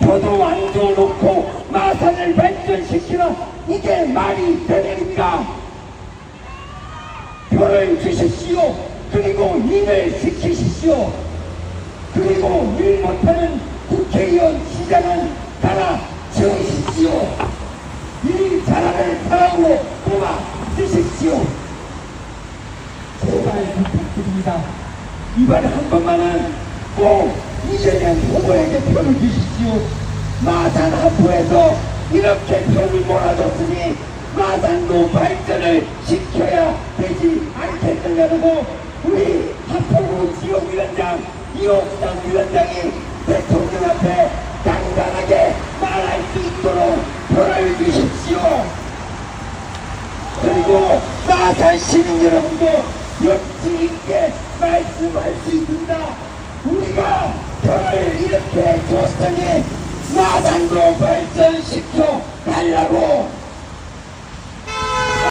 저도 앉아놓고 마산을 발전시키라 이게 말이 되니까. 표를 주십시오. 그리고 일을 시키십시오. 그리고 일 못하는 국회의원 시장은 따라 지으십시오. 일 잘하는 사람으로 뽑아 주십시오. 제발 부탁드립니다. 이번에 한 번만은 꼭 이재명 후보에게 표를 주십시오. 마산 하포에서 이렇게 표를 몰아줬으니 마산도 발전을 시켜야 되지 않겠느냐고 우리 하포구 지역위원장 이옥상 위원장이 대통령 앞에 당당하게 말할 수 있도록 표를 주십시오. 그리고 마산 시민 여러분도 역지 있게 말씀할 수 있습니다. 우리가 별을 이렇게 줬으니 마산도 발전시켜 달라고